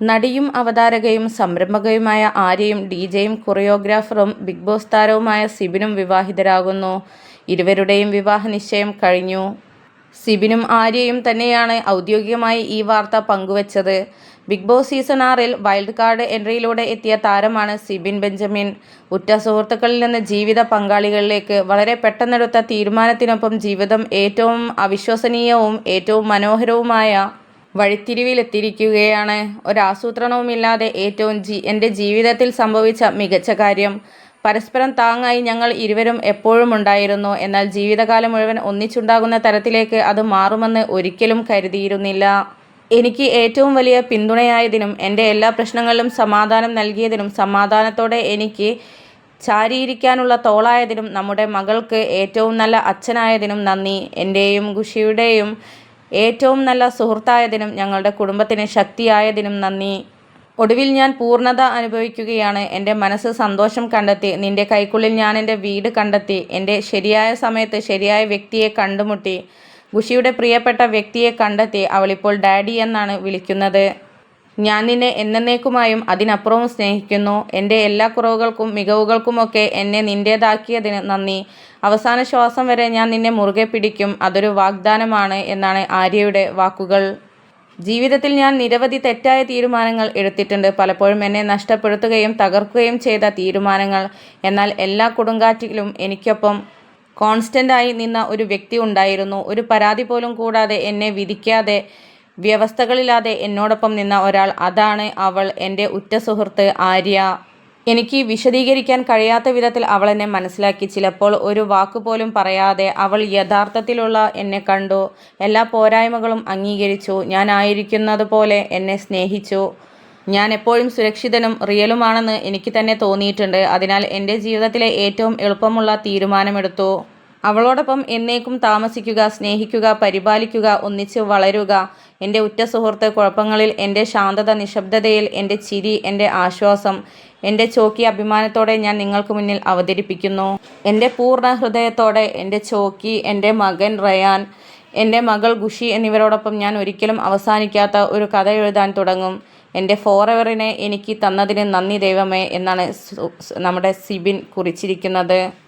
നടിയും അവതാരകയും സംരംഭകയുമായ ആര്യയും ഡി ജെയും കൊറിയോഗ്രാഫറും ബിഗ് ബോസ് താരവുമായ സിബിനും വിവാഹിതരാകുന്നു. ഇരുവരുടെയും വിവാഹ നിശ്ചയം കഴിഞ്ഞു. സിബിനും ആര്യയും തന്നെയാണ് ഔദ്യോഗികമായി ഈ വാർത്ത പങ്കുവച്ചത്. ബിഗ് ബോസ് സീസൺ ആറിൽ വൈൽഡ് കാർഡ് എൻട്രിയിലൂടെ എത്തിയ താരമാണ് സിബിൻ ബെഞ്ചമിൻ. ഉറ്റ സുഹൃത്തുക്കളിൽ നിന്ന് ജീവിത പങ്കാളികളിലേക്ക് വളരെ പെട്ടെന്നെടുത്ത തീരുമാനത്തിനൊപ്പം ജീവിതം ഏറ്റവും അവിശ്വസനീയവും ഏറ്റവും മനോഹരവുമായ വഴിത്തിരിവിലെത്തിയിരിക്കുകയാണ്. ഒരാസൂത്രണവുമില്ലാതെ ഏറ്റവും ജീ എന്റെ ജീവിതത്തിൽ സംഭവിച്ച മികച്ച കാര്യം. പരസ്പരം താങ്ങായി ഞങ്ങൾ ഇരുവരും എപ്പോഴും ഉണ്ടായിരുന്നു. എന്നാൽ ജീവിതകാലം മുഴുവൻ ഒന്നിച്ചുണ്ടാകുന്ന തരത്തിലേക്ക് അത് മാറുമെന്ന് ഒരിക്കലും കരുതിയിരുന്നില്ല. എനിക്ക് ഏറ്റവും വലിയ പിന്തുണയായതിനും എന്റെ എല്ലാ പ്രശ്നങ്ങളിലും സമാധാനം നൽകിയതിനും സമാധാനത്തോടെ എനിക്ക് ചാരിയിരിക്കാനുള്ള തോളായതിനും നമ്മുടെ മകൾക്ക് ഏറ്റവും നല്ല അച്ഛനായതിനും നന്ദി. എന്റെയും ഖുഷിയുടെയും ഏറ്റവും നല്ല സുഹൃത്തായതിനും ഞങ്ങളുടെ കുടുംബത്തിന് ശക്തിയായതിനും നന്ദി. ഒടുവിൽ ഞാൻ പൂർണത അനുഭവിക്കുകയാണ്. എന്റെ മനസ്സ് സന്തോഷം കണ്ടെത്തി. നിന്റെ കൈക്കുള്ളിൽ ഞാൻ എന്റെ വീട് കണ്ടെത്തി. എന്റെ ശരിയായ സമയത്ത് ശരിയായ വ്യക്തിയെ കണ്ടുമുട്ടി. ഖുഷിയുടെ പ്രിയപ്പെട്ട വ്യക്തിയെ കണ്ടെത്തി. അവളിപ്പോൾ ഡാഡി എന്നാണ് വിളിക്കുന്നത്. ഞാൻ നിന്നെ എന്നേക്കുമായും അതിനപ്പുറവും സ്നേഹിക്കുന്നു. എന്റെ എല്ലാ കുറവുകൾക്കും മികവുകൾക്കുമൊക്കെ എന്നെ നിന്റേതാക്കിയതിന് നന്ദി. അവസാന ശ്വാസം വരെ ഞാൻ നിന്നെ മുറുകെ പിടിക്കും. അതൊരു വാഗ്ദാനമാണ് എന്നാണ് ആര്യയുടെ വാക്കുകൾ. ജീവിതത്തിൽ ഞാൻ നിരവധി തെറ്റായ തീരുമാനങ്ങൾ എടുത്തിട്ടുണ്ട്. പലപ്പോഴും എന്നെ നഷ്ടപ്പെടുത്തുകയും തകർക്കുകയും ചെയ്ത തീരുമാനങ്ങൾ. എന്നാൽ എല്ലാ കൊടുങ്കാറ്റിലും എനിക്കൊപ്പം കോൺസ്റ്റന്റായി നിന്ന ഒരു വ്യക്തി ഉണ്ടായിരുന്നു. ഒരു പരാതി പോലും കൂടാതെ എന്നെ വിധിക്കാതെ വ്യവസ്ഥകളില്ലാതെ എന്നോടൊപ്പം നിന്ന ഒരാൾ അതാണ് അവൾ എന്റെ ഉറ്റ സുഹൃത്ത് ആര്യ. എനിക്ക് വിശദീകരിക്കാൻ കഴിയാത്ത വിധത്തിൽ അവൾ എന്നെ മനസ്സിലാക്കി. ചിലപ്പോൾ ഒരു വാക്കുപോലും പറയാതെ അവൾ യഥാർത്ഥത്തിലുള്ള എന്നെ കണ്ടു എല്ലാ പോരായ്മകളും അംഗീകരിച്ചു ഞാൻ ആയിരിക്കുന്നത് പോലെ എന്നെ സ്നേഹിച്ചു. ഞാൻ എപ്പോഴും സുരക്ഷിതനും റിയലുമാണെന്ന് എനിക്ക് തന്നെ തോന്നിയിട്ടുണ്ട്. അതിനാൽ എന്റെ ജീവിതത്തിലെ ഏറ്റവും എളുപ്പമുള്ള തീരുമാനമെടുത്തു. അവളോടൊപ്പം എന്നേക്കും താമസിക്കുക സ്നേഹിക്കുക പരിപാലിക്കുക ഒന്നിച്ച് വളരുക. എന്റെ ഉറ്റ സുഹൃത്ത് കുഴപ്പങ്ങളിൽ എന്റെ ശാന്തത നിശബ്ദതയിൽ എന്റെ ചിരി എന്റെ ആശ്വാസം എന്റെ ചോക്കി അഭിമാനത്തോടെ ഞാൻ നിങ്ങൾക്ക് മുന്നിൽ അവതരിപ്പിക്കുന്നു. എന്റെ പൂർണ ഹൃദയത്തോടെ എന്റെ ചോക്കി എന്റെ മകൻ റയാൻ എന്റെ മകൾ ഖുഷി എന്നിവരോടൊപ്പം ഞാൻ ഒരിക്കലും അവസാനിക്കാത്ത ഒരു കഥ എഴുതാൻ തുടങ്ങും. എന്റെ ഫോറെവറിനെ എനിക്ക് തന്നതിന് നന്ദി ദൈവമേ എന്നാണ് നമ്മുടെ സിബിൻ കുറിച്ചിരിക്കുന്നത്.